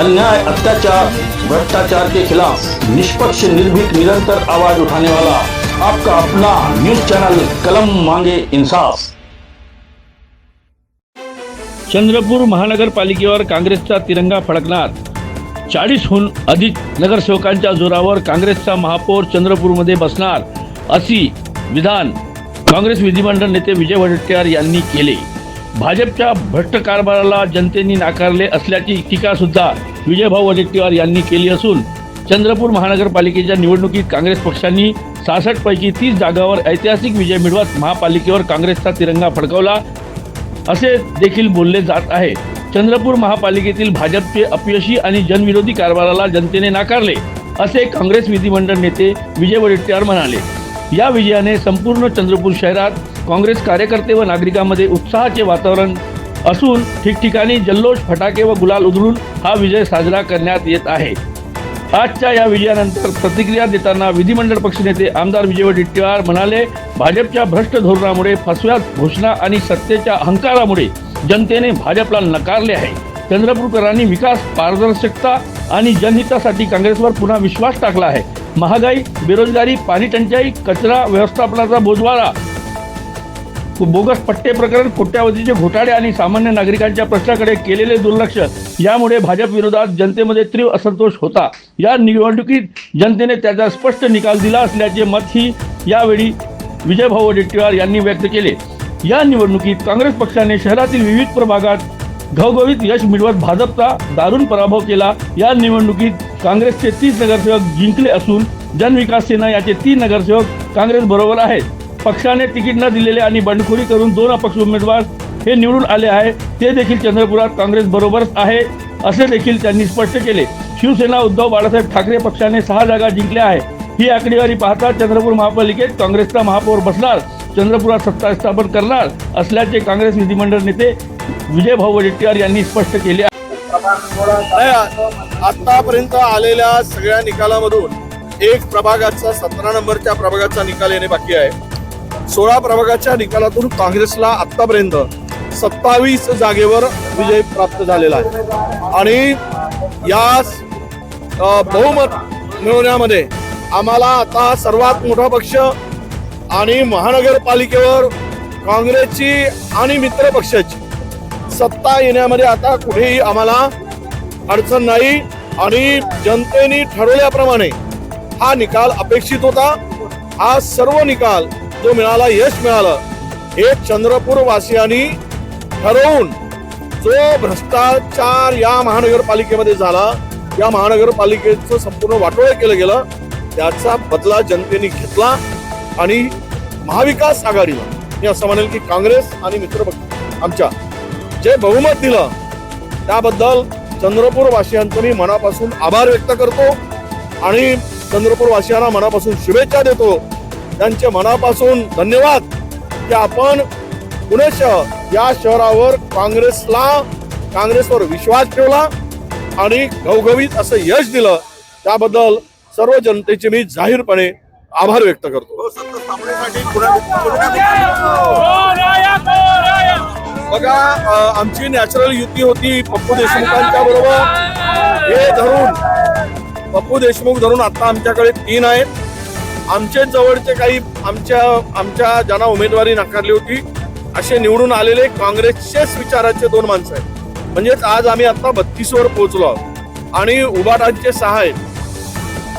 अन्याय अत्याचार भ्रष्टाचार के खिलाफ निष्पक्ष निर्भीक निरंतर आवाज उठाने वाला आपका अपना न्यूज चैनल कलम मांगे इंसाफ। चंद्रपूर महानगरपालिकेवर काँग्रेसचा तिरंगा फडकणार. चाळीसहून अधिक नगरसेवकांच्या जोरावर काँग्रेसचा महापौर चंद्रपूरमध्ये बसणार अशी विधान काँग्रेस विधिमंडळ नेते विजय वडेट्टीवार यांनी केले. भाजपच्या भ्रष्ट कारभाराला जनतेने नाकारले असल्याची टीका सुद्धा विजयभाऊ वडेट्टीवार यांनी केली असून चंद्रपूर महानगरपालिकेच्या निवडणुकीत काँग्रेस पक्षांनी सहासष्ट पैकी तीस जागावर ऐतिहासिक विजय मिळवत महापालिकेवर काँग्रेसचा तिरंगा फडकवला असे देखील बोलले जात आहे. चंद्रपूर महापालिकेतील भाजपचे अपयशी आणि जनविरोधी कारभाराला जनतेने नाकारले असे काँग्रेस विधिमंडळ नेते विजय वडेट्टीवार म्हणाले. या विजयाने संपूर्ण चंद्रपूर शहरात काँग्रेस कार्यकर्ते व नागरिकांमध्ये उत्साहाचे वातावरण असून ठिकठिकाणी जल्लोष फटाके व गुलाल उधळून हा विजय साजरा करण्यात येत आहे. आजच्या या विजयानंतर प्रतिक्रिया देताना विधिमंडळ पक्षनेते आमदार विजय वडेट्टीवार म्हणाले भाजपच्या भ्रष्ट धोरणामुळे फसव्या घोषणा आणि सत्तेच्या अहंकारामुळे जनतेने भाजपला नकारले आहे. चंद्रपूरकरांनी विकास पारदर्शकता आणि जनहितासाठी काँग्रेसवर पुन्हा विश्वास टाकला आहे. महागाई बेरोजगारी पाणी टंचाई कचरा व्यवस्थापनाचा बोजवारा बोगस पट्टे प्रकरण कोट्यावधीचे घोटाळे आणि सामान्य नागरिकांच्या प्रश्नाकडे केलेले दुर्लक्ष यामुळे भाजप विरोधात जनतेमध्ये तीव्र असंतोष होता. या निवडणुकीत जनतेने त्याचा स्पष्ट निकाल दिला असल्याचे मतही यावेळी विजयभाऊ वडेट्टीवार यांनी व्यक्त केले. या निवडणुकीत काँग्रेस पक्षाने शहरातील विविध प्रभागात घवघवीत यश मिळवत भाजपचा दारुण पराभव केला. या निवडणुकीत काँग्रेसचे तीस नगरसेवक जिंकले असून जनविकास सेना याचे तीन नगरसेवक काँग्रेस बरोबर आहेत. पक्षाने तिकीट न दिलेले आणि बंडखोरी करून दोन अपक्ष उमेदवार हे निवडून आले आहे ते देखील चंद्रपुरात काँग्रेस बरोबरच आहे असे देखील त्यांनी स्पष्ट केले. शिवसेना उद्धव बाळासाहेब ठाकरे पक्षाने सहा जागा जिंकल्या आहे. ही आकडेवारी पाहता चंद्रपूर महापालिकेत काँग्रेसचा महापौर बसणार चंद्रपुरात सत्ता स्थापन करणार असल्याचे काँग्रेस विधिमंडळ नेते विजय भाऊ वडेट्टीवार यांनी स्पष्ट केले आतापर्यंत आलेल्या सगळ्या निकालामधून एक प्रभागाचा सतरा नंबरच्या प्रभागाचा निकाल येणे बाकी आहे. सोळा प्रभागाच्या निकालातून काँग्रेसला आतापर्यंत सत्तावीस जागेवर विजय प्राप्त झालेला आहे. आणि या बहुमत मिळवण्यामध्ये आम्हाला आता सर्वात मोठा पक्ष आणि महानगरपालिकेवर काँग्रेसची आणि मित्र पक्षाची सत्ता येण्यामध्ये आता कुठेही आम्हाला अडचण नाही आणि जनतेने ठरवल्याप्रमाणे हा निकाल अपेक्षित होता. हा सर्व निकाल जो मिळाला यश मिळालं. हे चंद्रपूर वासियांनी ठरवून जो भ्रष्टाचार या महानगरपालिकेमध्ये झाला या महानगरपालिकेचं संपूर्ण वाटोळं केलं गेलं त्याचा बदला जनतेने घेतला आणि महाविकास आघाडीला मी असं म्हणेल की काँग्रेस आणि मित्रपक्ष आमच्या जे बहुमत दिलं त्याबद्दल चंद्रपूर वासियांचं मी मनापासून आभार व्यक्त करतो आणि चंद्रपूर वासियांना मनापासून शुभेच्छा देतो. त्यांचे मनापासून धन्यवाद की आपण पुणे शहर या शहरावर काँग्रेसला काँग्रेसवर विश्वास ठेवला आणि घवघवीत असं यश दिलं. त्याबद्दल सर्व जनतेचे मी जाहीरपणे आभार व्यक्त करतो. हो, बघा आमची नॅचरल युती होती पप्पू देशमुखांच्या बरोबर. हे धरून पप्पू देशमुख धरून आता आमच्याकडे तीन आहेत. आमचे जवळचे काही आमच्या आमच्या ज्यांना उमेदवारी नाकारली होती असे निवडून आलेले काँग्रेसचेच विचाराचे दोन माणसं आहेत. म्हणजेच आज आम्ही आता बत्तीस वर पोहोचलो आहोत. आणि उबाटांचे सहा आहेत.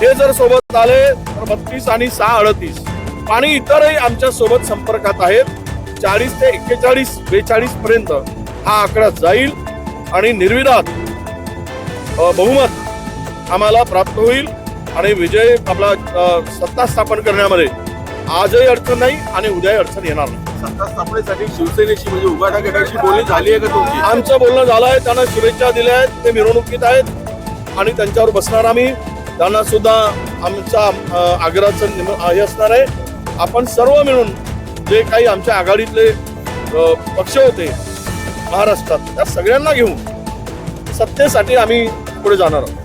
हे जर सोबत आले तर बत्तीस आणि सहा अडतीस. आणि इतरही आमच्यासोबत संपर्कात आहेत. चाळीस ते एक्केचाळीस बेचाळीस पर्यंत हा आकडा जाईल. आणि निर्विरात बहुमत आम्हाला प्राप्त होईल. आणि विजय आपला सत्ता स्थापन करण्यामध्ये आजही अडचण नाही आणि उद्याही अडचण येणार नाही. सत्ता स्थापनेसाठी शिवसेनेशी म्हणजे उभाटा गटाशी बोलणी झाली आहे का तुमची? आमचं बोलणं झालं आहे त्यांना शुभेच्छा दिल्या आहेत ते मिरवणुकीत आहेत आणि त्यांच्यावर बसणार आम्ही. त्यांना सुद्धा आमचा आग्रहाचं हे असणार आहे. आपण सर्व मिळून जे काही आमच्या आघाडीतले पक्ष होते महाराष्ट्रात त्या सगळ्यांना घेऊन सत्तेसाठी आम्ही पुढे जाणार आहोत.